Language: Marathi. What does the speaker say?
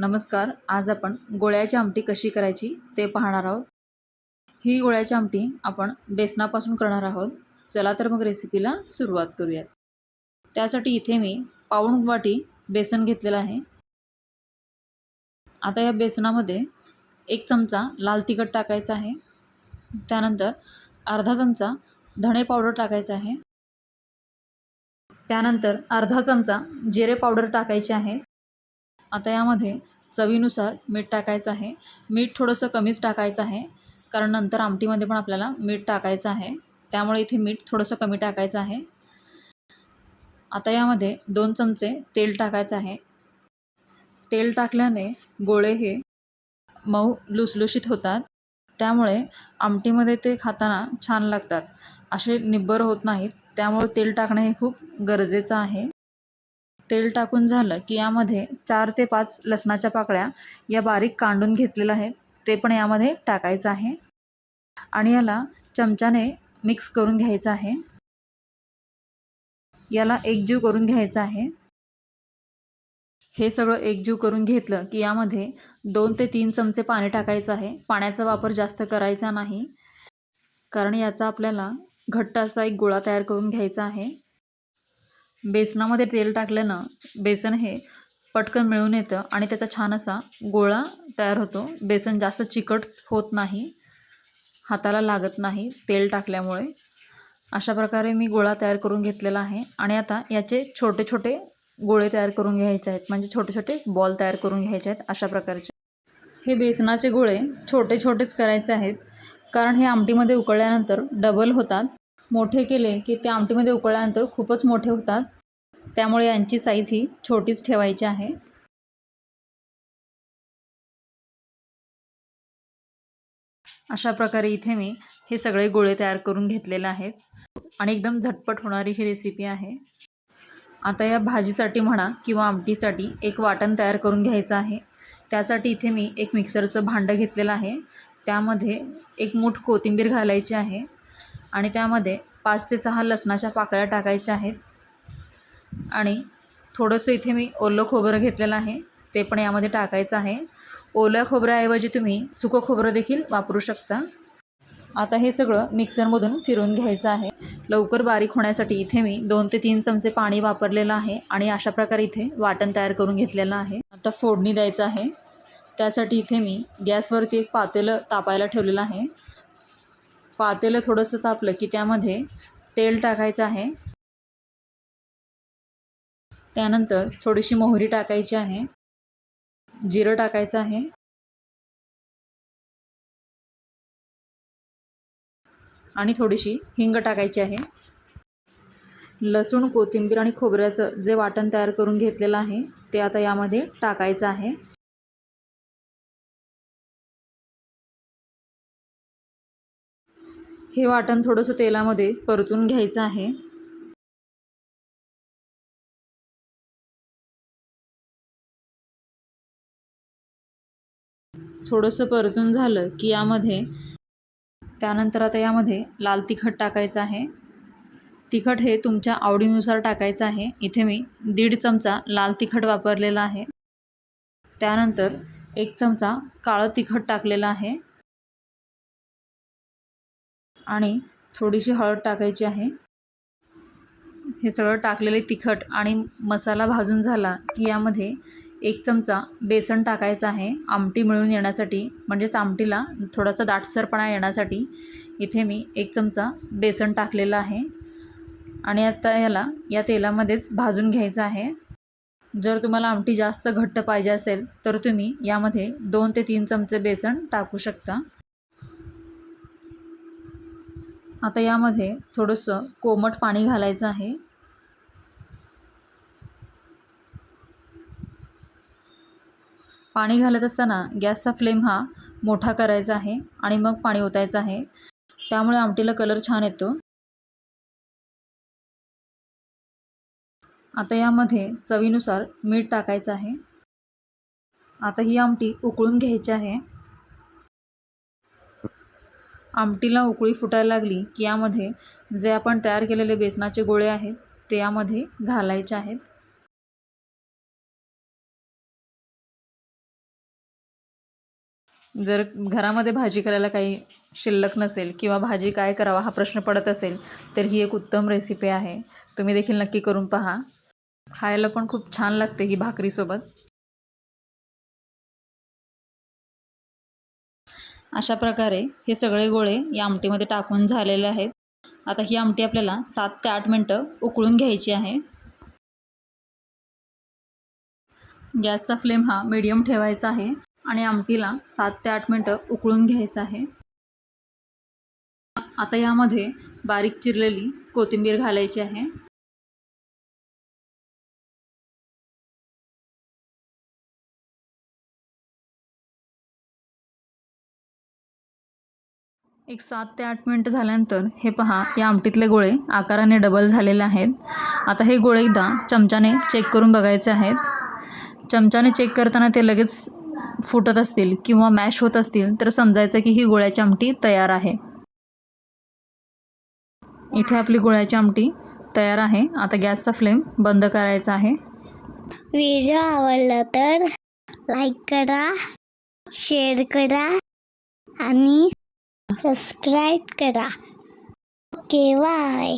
नमस्कार आज आपण गोळ्याची आमटी कशी करायची ते पाहणार आहोत. ही गोळ्याची आमटी आपण बेसनापासून करणार आहोत. चला तर मग रेसिपीला सुरुवात करूयात. त्यासाठी इथे मी पाऊण वाटी बेसन घेतलेलं आहे. आता या बेसनामध्ये एक चमचा लाल तिखट टाकायचा आहे. त्यानंतर अर्धा चमचा धणे पावडर टाकायचा आहे. त्यानंतर अर्धा चमचा जिरे पावडर टाकायची आहे. आता यामध्ये चवीनुसार मीठ टाकायचं आहे. मीठ थोडंसं कमीच टाकायचं आहे. कारण नंतर आमटीमध्ये पण आपल्याला मीठ टाकायचं आहे. त्यामुळे इथे मीठ थोडंसं कमी टाकायचं आहे. आता यामध्ये दोन चमचे तेल टाकायचं आहे. तेल टाकल्याने गोळे हे मऊ लुसलुशीत होतात. त्यामुळे आमटीमध्ये ते खाताना छान लागतात. असे निब्बर होत नाहीत. त्यामुळे तेल टाकणे हे खूप गरजेचं आहे. तेल टाकून झालं की यामध्ये चार ते पाच लसणाच्या पाकळ्या या बारीक कांडून घेतलेल्या आहेत. ते पण यामध्ये टाकायचं आहे. आणि याला चमच्याने मिक्स करून घ्यायचं आहे. याला एकजीव करून घ्यायचं आहे. हे सगळं एकजीव करून घेतलं की यामध्ये दोन ते तीन चमचे पाणी टाकायचं आहे. पाण्याचा वापर जास्त करायचा नाही. कारण याचा आपल्याला घट्ट असा एक गोळा तयार करून घ्यायचा आहे. बेसनामध्ये तेल टाकल्यानं बेसन हे पटकन मिळून येतं आणि त्याचा छान असा गोळा तयार होतो. बेसन जास्त चिकट होत नाही हाताला लागत नाही तेल टाकल्यामुळे. अशा प्रकारे मी गोळा तयार करून घेतलेला आहे. आणि आता याचे छोटे छोटे गोळे तयार करून घ्यायचे आहेत. म्हणजे छोटे छोटे बॉल तयार करून घ्यायचे आहेत अशा प्रकारचे. हे बेसनाचे गोळे छोटे छोटेच करायचे आहेत. कारण हे आमटीमध्ये उकळल्यानंतर डबल होतात. मोठे केले की ते आमटीमध्ये उकळल्यानंतर खूपच मोठे होतात. त्यामुळे यांची साईज ही छोटीच ठेवायची आहे. अशा प्रकारे इथे मी हे सगळे गोळे तयार करून घेतलेले आहेत. आणि एकदम झटपट होणारी ही रेसिपी आहे. आता या भाजीसाठी म्हणा किंवा आमटीसाठी एक वाटण तयार करून घ्यायचं आहे. त्यासाठी इथे मी एक मिक्सरचं भांडं घेतलेलं आहे. त्यामध्ये एक मूठ कोथिंबीर घालायची आहे. आणि त्यामध्ये पाच ते सहा लसणाच्या पाकळ्या टाकायच्या आहेत. आणि थोडंसं इथे मी ओलं खोबरं घेतलेलं आहे. ते पण यामध्ये टाकायचं आहे. ओल्या खोबऱ्याऐवजी तुम्ही सुकं खोबरं देखील वापरू शकता. आता हे सगळं मिक्सरमधून फिरून घ्यायचं आहे. लवकर बारीक होण्यासाठी इथे मी दोन ते तीन चमचे पाणी वापरलेलं आहे आणि अशा प्रकारे इथे वाटण तयार करून घेतलेलं आहे. आता फोडणी द्यायचं आहे. त्यासाठी इथे मी गॅसवरती एक पातेलं तापायला ठेवलेलं आहे. पातेलं थोडंसं तापलं की त्यामध्ये तेल टाकायचं आहे. त्यानंतर थोडीशी मोहरी टाकायची आहे. जिरं टाकायचं आहे. आणि थोडीशी हिंग टाकायची आहे. लसूण कोथिंबीर आणि खोबऱ्याचं जे वाटण तयार करून घेतलेलं आहे ते आता यामध्ये टाकायचं आहे. हे वाटण थोडंसं तेलामध्ये परतून घ्यायचं आहे. थोडंसं परतून झालं की यामध्ये त्यानंतर आता यामध्ये लाल तिखट टाकायचं आहे. तिखट हे तुमच्या आवडीनुसार टाकायचं आहे. इथे मी दीड चमचा लाल तिखट वापरलेला आहे. त्यानंतर एक चमचा काळं तिखट टाकलेलं आहे. आणि थोडीशी हळद टाकायची आहे. हे सगळं टाकलेले तिखट आणि मसाला भाजून झाला की यामध्ये एक चमचा बेसन टाकायचं आहे आमटी मिळून येण्यासाठी. म्हणजेच आमटीला थोडासा दाटसरपणा येण्यासाठी इथे मी एक चमचा बेसन टाकलेलं आहे. आणि आता याला या तेलामध्येच भाजून घ्यायचं आहे. जर तुम्हाला आमटी जास्त घट्ट पाहिजे असेल तर तुम्ही यामध्ये दोन ते तीन चमचे बेसन टाकू शकता. आता यामध्ये थोडंसं कोमट पाणी घालायचं आहे. पाणी घालत असताना गॅसचा फ्लेम हा मोठा करायचा आहे आणि मग पाणी ओतायचं आहे. त्यामुळे आमटीला कलर छान येतो. आता यामध्ये चवीनुसार मीठ टाकायचं आहे. आता ही आमटी उकळून घ्यायची आहे. आमटीला उकळी फुटायला लागली की यामध्ये जे आपण तयार केलेले बेसनाचे गोळे आहेत ते यामध्ये घालायचे आहेत. जर घरामध्ये भाजी करायला काही शिल्लक नसेल किंवा भाजी काय करावा हा प्रश्न पडत असेल तर ही एक उत्तम रेसिपी आहे. तुम्ही देखील नक्की करून पहा. खायला पण खूप छान लागते ही भाकरीसोबत. अशा प्रकारे हे सगळे गोळे या आमटीमध्ये टाकून झालेले आहेत. आता ही आमटी आपल्याला सात ते आठ मिनटं उकळून घ्यायची आहे. गॅसचा फ्लेम हा मीडियम ठेवायचा आहे आणि आमटीला सात ते आठ मिनटं उकळून घ्यायचं आहे. आता यामध्ये बारीक चिरलेली कोथिंबीर घालायची आहे. एक सात ते आठ मिनटं झाल्यानंतर हे पहा या आमटीतले गोळे आकाराने डबल झालेले आहेत. आता हे गोळे एकदा चमच्याने चेक करून बघायचे आहेत. चमच्याने चेक करताना ते लगेच फुटत असतील किंवा मॅश होत असतील तर समजायचं की ही गोळ्याची आमटी तयार आहे. इथे आपली गोळ्याची आमटी तयार आहे. आता गॅसचा फ्लेम बंद करायचा आहे. व्हिडिओ आवडला तर लाईक करा शेअर करा आणि सबस्क्राईब करा. Okay bye